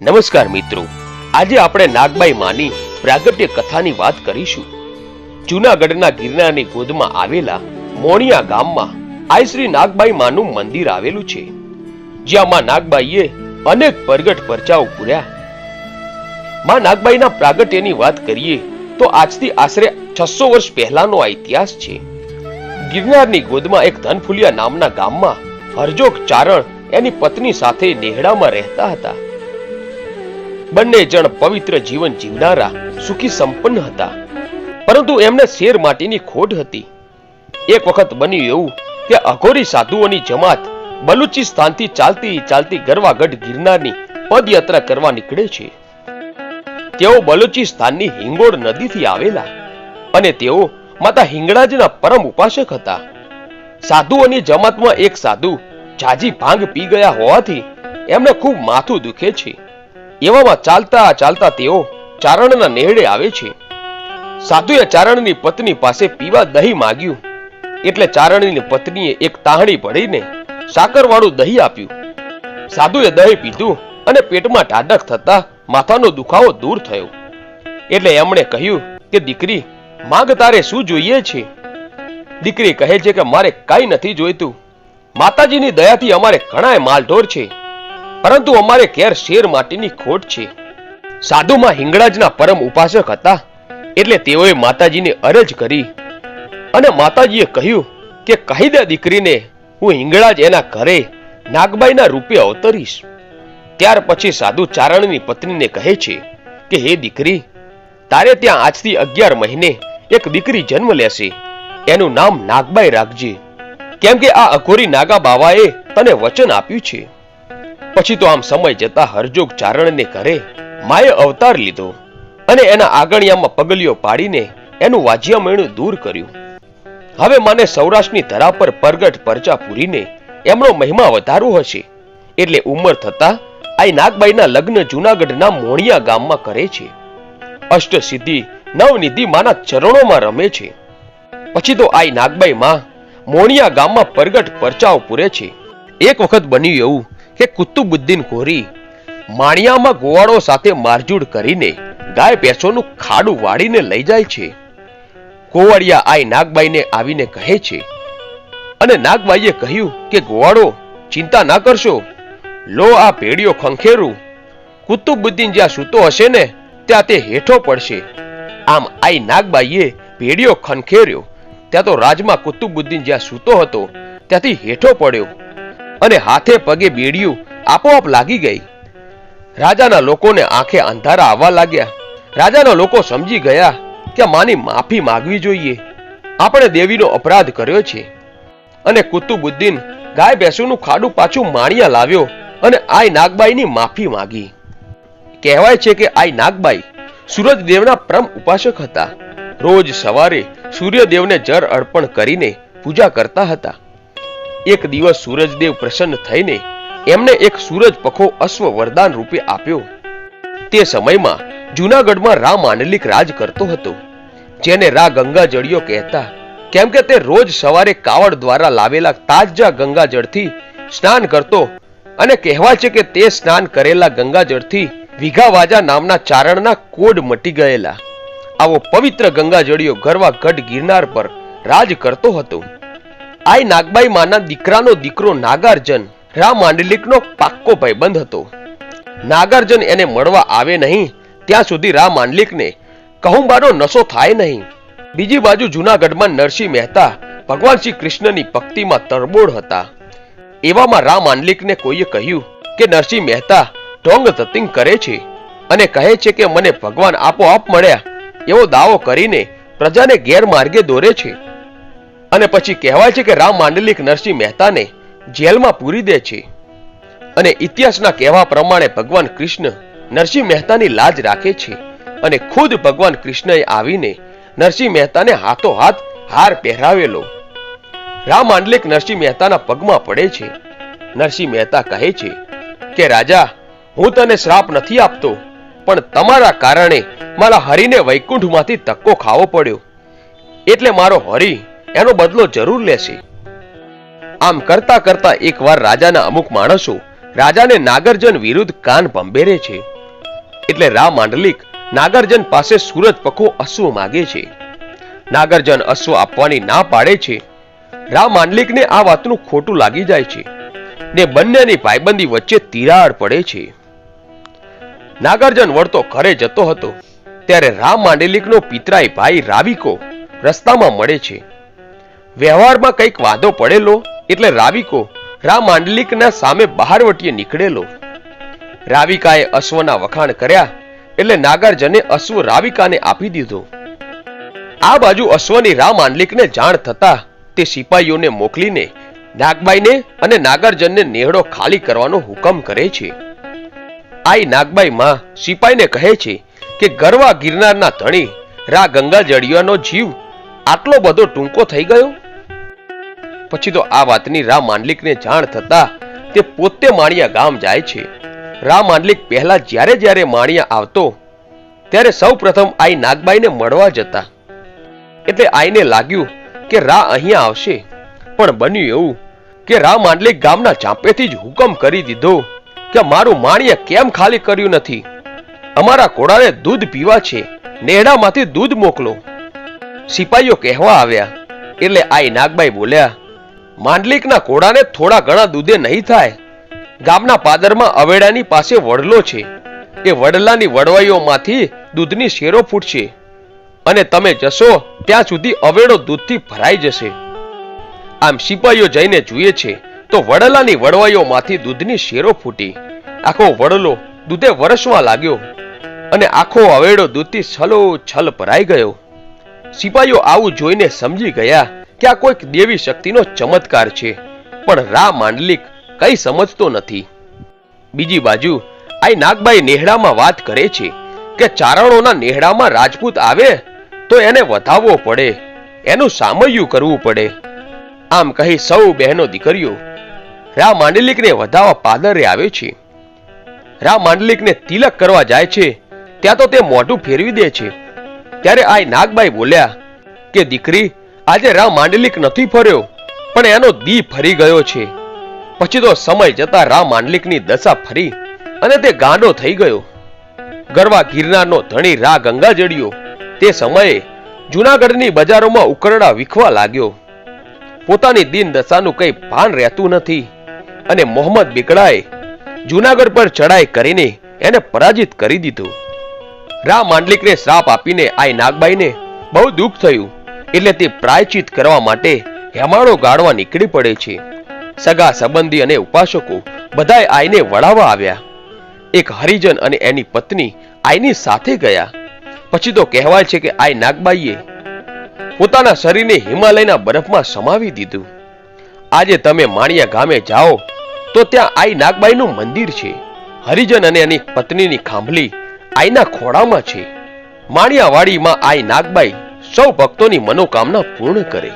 નમસ્કાર મિત્રો. આજે આપણે નાગબાઈ માની પ્રાગટ્ય કથાની વાત કરીશું. જૂનાગઢના ગિરનારની ગોદમાં આવેલા મોણિયા ગામમાં આઈ શ્રી નાગબાઈ માનું મંદિર આવેલું છે. જ્યાં માં નાગબાઈએ અનેક પ્રગટ પરચાઓ પૂર્યા. માં નાગબાઈના પ્રાગટ્યની વાત કરીએ તો આજથી આશરે છસો વર્ષ પહેલાનો આ ઇતિહાસ છે. ગિરનારની ગોદમાં એક ધનફુલિયા નામના ગામમાં હરજોગ ચારણ એની પત્ની સાથે નેહડામાં રહેતા હતા. બંને જણ પવિત્ર જીવન જીવનારા, સુખી સંપન્ન હતા. પરંતુ એમને શેર માટેની ખોટ હતી. એક વખત બન્યું એવું કે અઘોરી સાધુઓની જમાત બલુચિસ્તાનથી ચાલતી ચાલતી ગરવાગઢ ગિરનારની પદયાત્રા કરવા નીકળે છે. તેઓ બલુચિસ્તાનની હિંગોળ નદીથી આવેલા અને તેઓ માતા હિંગળાજના પરમ ઉપાસક હતા. સાધુઓની જમાતમાં એક સાધુ જાજી ભાંગ પી ગયા હોવાથી એમને ખૂબ માથું દુખે છે. એવામાં ચાલતા ચાલતા તેઓ ચારણના નેહડે આવે છે. સાધુએ ચારણની પત્ની પાસે પીવા દહીં માગ્યું. એટલે ચારણની પત્નીએ એક તાહણી પડીને સાકરવાળું દહીં આપ્યું. સાધુએ દહીં પીધું અને પેટમાં ટાઢક થતા માથાનો દુખાવો દૂર થયો. એટલે એમણે કહ્યું કે, દીકરી, માંગ તારે શું જોઈએ છે? દીકરી કહે છે કે, મારે કાંઈ નથી જોઈતું. માતાજીની દયાથી અમારે ઘણાય માલઢોર છે. પરંતુ અમારે ઘેર શેર માટીની ખોટ છે. સાધુમાં હિંગળાજના પરમ ઉપાસક હતા. એટલે તેઓએ માતાજીને અરજ કરી. અને માતાજીએ કહ્યું કે કહી દે દીકરીને હું હિંગળાજ એના ઘરે નાગબાઈના રૂપે અવતરીશ. ત્યાર પછી સાધુ ચારણની પત્નીને કહે છે કે, હે દીકરી, તારે ત્યાં આજથી અગિયાર મહિને એક દીકરી જન્મ લેશે. એનું નામ નાગબાઈ રાખજે. કેમ કે આ અઘોરી નાગા બાવાએ તને વચન આપ્યું છે. પછી તો આમ સમય જતા હરજોગ ચારણને ઘરે માએ અવતાર લીધો અને એના આગળિયામાં પગલીઓ પાડીને એનું વાજિયામણું દૂર કર્યું. હવે મને સૌરાષ્ટ્રની ધરા પર પરગટ પરચા પૂરીને એમનો મહિમા વધારવો હશે. એટલે ઉંમર થતા આઈ નાગબાઈના લગ્ન જૂનાગઢના મોણિયા ગામમાં કરે છે. અષ્ટસિદ્ધિ નવનિધિ માના ચરણોમાં રમે છે. પછી તો આઈ નાગબાઈ માં મોણિયા ગામમાં પરગટ પરચાઓ પૂરે છે. એક વખત બન્યું એવું કે કુતુબુદ્દીન કોરી માણિયામાં ગોવાળો સાથે મારજૂડ કરીને ગાય ભેંસોનું ખાડું વાળીને લઈ જાય છે. ગોવાળિયા આઈ નાગબાઈને આવીને કહે છે, અને નાગબાઈએ કહ્યું કે ગોવાળો ચિંતા ના કરશો. લો આ પેડીઓ ખંખેરું. કુતુબુદ્દીન જ્યાં સૂતો હશે ને, ત્યાં તે હેઠો પડશે. આમ આઈ નાગબાઈએ ભેડિયો ખંખેર્યો. ત્યાં તો રાજમાં કુતુબુદ્દીન જ્યાં સૂતો હતો, ત્યાંથી હેઠો પડ્યો. અને હાથે પગે બેડિયું આપોઆપ લાગી ગઈ. રાજાના લોકોને આંખે અંધારા આવવા લાગ્યા. રાજાના લોકો સમજી ગયા કે માની માફી માંગવી જોઈએ. આપણે દેવીનો અપરાધ કર્યો છે. અને કુતુબુદ્દીન ગાય ભેંસુનું ખાડું પાછું માણિયા લાવ્યો અને આઈ નાગબાઈની માફી માંગી. કહેવાય છે કે આઈ નાગબાઈ સૂરજદેવના પરમ ઉપાસક હતા. રોજ સવારે સૂર્યદેવને જળ અર્પણ કરીને પૂજા કરતા હતા. એક દિવસ સૂરજદેવ પ્રસન્ન થઈને એમને એક સૂરજ પખો અશ્વ વરદાન રૂપે આપ્યો. તે સમયમાં જૂનાગઢમાં રા માંડલિક રાજ કરતો હતો, જેને રા ગંગાજળિયો કહેતા, કેમ કે તે રોજ સવારે કાવડ દ્વારા લાવેલા તાજા ગંગાજળથી સ્નાન કરતો અને કહેવાય છે કે તે સ્નાન કરેલા ગંગાજળથી વિઘાવાજા નામના ચારણના કોડ મટી ગયેલા. આવો પવિત્ર ગંગાજળિયો ગરવા ગઢ ગિરનાર પર રાજ કરતો હતો. આઈ નાગબાઈ માના દીકરાનો દીકરો નાગાર્જન. રામ માંડલિકનો પાક્કો ભાઈબંધ હતો. નાગાર્જન એને મળવા આવે નહીં, ત્યાં સુધી રામ માંડલિકને કહુંબાનો નશો થાય નહીં. બીજી બાજુ જૂનાગઢમાં નરસિંહ મહેતા ભગવાન શ્રી કૃષ્ણની ભક્તિમાં તરબોળ હતા. એવામાં રા માંડલિકને કોઈએ કહ્યું કે નરસિંહ મહેતા ઢોંગ તતિંગ કરે છે અને કહે છે કે મને ભગવાન આપોઆપ મળ્યા. એવો દાવો કરીને પ્રજાને ગેરમાર્ગે દોરે છે. અને પછી કહેવાય છે કે રામ માંડલિક નરસિંહ મહેતાને જેલમાં પૂરી દે છે. અને ઇતિહાસના કહેવા પ્રમાણે ભગવાન કૃષ્ણ નરસિંહ મહેતાની લાજ રાખે છે અને ખુદ ભગવાન કૃષ્ણએ આવીને નરસિંહ મહેતાને હાથો હાથ હાર પહેરાવેલો. રામ માંડલિક નરસિંહ મહેતાના પગમાં પડે છે. નરસિંહ મહેતા કહે છે કે, રાજા, હું તને શ્રાપ નથી આપતો, પણ તમારા કારણે મારા હરિને વૈકુંઠમાંથી ધક્કો ખાવો પડ્યો. એટલે મારો હરિ એનો બદલો જરૂર લેશે. આમ કરતા કરતા એકવાર રાજાના અમુક માણસો રાજાને નાગરજન વિરુદ્ધ કાન પંબેરે છે. એટલે રા માંડલિક નાગરજન પાસે સુરત પખો અશ્વ માગે છે. નાગરજન અશ્વ આપવાની ના પાડે છે. રા માંડલિકને આ વાતનું ખોટું લાગી જાય છે ને બંનેની ભાઈબંધી વચ્ચે તિરાડ પડે છે. નાગરજન વળતો ઘરે જતો હતો, ત્યારે રામ માંડલિકનો પિતરાઈ ભાઈ રાવિકો રસ્તામાં મળે છે. વ્યવહારમાં કંઈક વાંધો પડેલો એટલે રાવિકો રામાંડલિકના સામે બહારવટીએ નીકળેલો. રાવિકાએ અશ્વના વખાણ કર્યા એટલે નાગાર્જને અશ્વ રાવિકાને આપી દીધો. આ બાજુ અશ્વની રામ માંડલિકને જાણ થતા તે સિપાહીઓને મોકલીને નાગબાઈને અને નાગાર્જનને નેહડો ખાલી કરવાનો હુકમ કરે છે. આઈ નાગબાઈ માં સિપાહીને કહે છે કે ગરવા ગિરનારના ધણી રા ગંગા જડિયાનો જીવ આટલો બધો ટૂંકો થઈ ગયો? પછી તો આ વાતની રા માંડલિકને જાણ થતા તે પોતે માણિયા ગામ જાય છે. રા માંડલિક પહેલા જ્યારે જ્યારે માણિયા આવતો, ત્યારે સૌ પ્રથમ આઈ નાગબાઈને મળવા જતા. એટલે આઈને લાગ્યું કે રા અહીંયા આવશે. પણ બન્યું એવું કે રા માંડલિક ગામના ચાંપેથી જ હુકમ કરી દીધો કે મારું માણિયા કેમ ખાલી કર્યું નથી? અમારા કોડાને દૂધ પીવા છે નેડામાંથી દૂધ મોકલો. સિપાહીઓ કહેવા આવ્યા, એટલે આઈ નાગબાઈ બોલ્યા માંડલિકના ઘોડાને થોડા ઘણા દૂધે નહીં થાય. ગામના પાદરમાં અવેડાની પાસે વડલો છે. એ વડલાની વડવાઈઓમાંથી દૂધની શેરો ફૂટશે. અને તમે જશો, ત્યાં સુધી અવેડો દૂધથી ભરાઈ જશે. આમ સિપાહીઓ જઈને જુએ છે, તો વડલાની વડવાઈઓમાંથી દૂધની શેરો ફૂટી. આખો વડલો દૂધે વરસવા લાગ્યો. અને આખો અવેડો દૂધથી છલો છલ ભરાઈ ગયો. સિપાહીઓ આવું જોઈને સમજી ગયા કે આ કોઈક દેવી શક્તિનો ચમત્કાર છે. પણ રા માંડલિક કઈ સમજતો નથી. બીજી બાજુ, આઈ નાગબાઈ નેહડામાં વાત કરે છે કે ચારણોના નેહડામાં રાજપૂત આવે તો એને વધાવવો પડે. એનું સામયું કરવું પડે. આમ કહી સૌ બહેનો દીકરીઓ, રા માંડલિકને વધાવવા પાદરે આવે છે. રા માંડલિકને તિલક કરવા જાય છે. ત્યાં તો તે મોઢું ફેરવી દે છે. ત્યારે આઈ નાગબાઈ બોલ્યા કે દીકરી આજે રામ માંડલિક નથી ફર્યો, પણ એનો દી ફરી ગયો છે. પછી તો સમય જતા રામ માંડલિકની દશા ફરી અને તે ગાંડો થઈ ગયો. ગરવા ગિરનારનો ધણી રા ગંગા જડ્યો. તે સમયે જુનાગઢની બજારોમાં ઉકરડા વિખવા લાગ્યો. પોતાની દિન દશાનું કઈ ભાન રહેતું નથી અને મોહમ્મદ બિકડાએ જુનાગઢ પર ચડાઈ કરીને એને પરાજિત કરી દીધો. રા માંડલિકને શ્રાપ આપીને આઈ નાગબાઈને બહુ દુઃખ થયું. એટલે તે પ્રાયચિત કરવા માટે હેમાળો ગાળવા નીકળી પડે છે. સગા સંબંધી અને ઉપાસકો બધાએ આઈને વળાવવા આવ્યા. એક હરિજન અને એની પત્ની આઈની સાથે ગયા. પછી તો કહેવાય છે કે આઈ નાગબાઈએ પોતાના શરીરને હિમાલયના બરફમાં સમાવી દીધું. આજે તમે માણિયા ગામે જાઓ તો ત્યાં આઈ નાગબાઈનું મંદિર છે. હરિજન અને એની પત્નીની ખાંભલી આઈના ખોળામાં છે. માણિયાવાડીમાં આઈ નાગબાઈ સૌ ભક્તોની મનોકામના પૂર્ણ કરે.